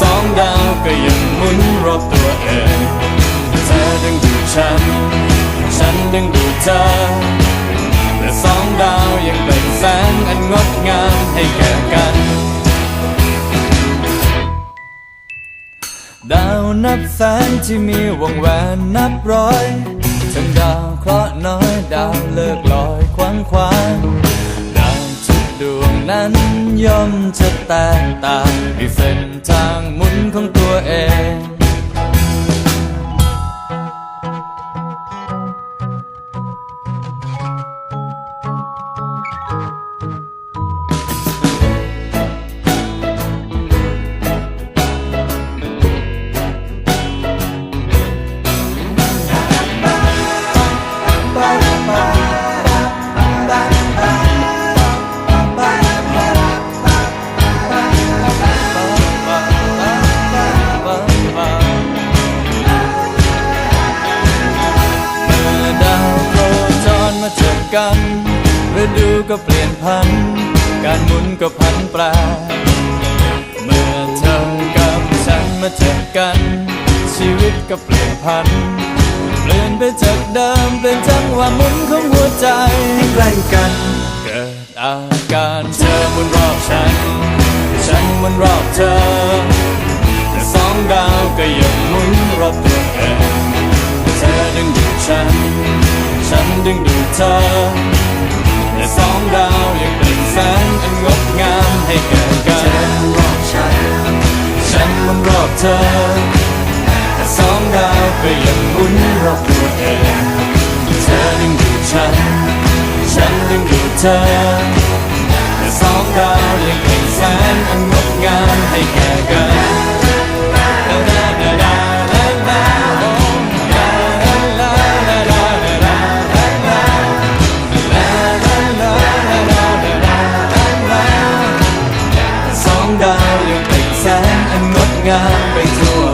สองดาวก็ยังหมุนรอบตัวเองเธอดึงดูดฉัน ฉันดึงดูดเธอแต่สองดาวยังเป็นแสงอันงดงามให้แก่กัน ดาวนับแสนที่มีวงแหวนนับร้อยทั้งดาวเคราะห์น้อยดาวเลิกลอยควางควางดาวทุกดวงนั้นย่อมจะแตกต่างด้เส้น กันฤดูก็เปลี่ยนพัน การหมุนก็พันแปรเมื่อเธอกับฉันมาเจอกัน ชีวิตก็เปลี่ยนพัน เปลี่ยนไปจากเดิมเปลี่ยนจังหวะหมุนของหัวใจใกล้กันเกิดอาการเธอมุนรอบฉัน ฉันมุนรอบเธอ แต่สองดาวก็ยังหมุนรอบตัวเองเธอดึงดูดฉัน ฉันดึงดูดเธอแต่สองดาวยังเป็นแสงอันงดงามให้แก่กันรอบฉัน ฉันมันรอบเธอแต่สองดาวก็ยังหมุนรอบตัวเองเธอดึงดูดฉัน ฉันดึงดูดเธอแต่สองดาวยังเป็นแสง สองดาวยังเ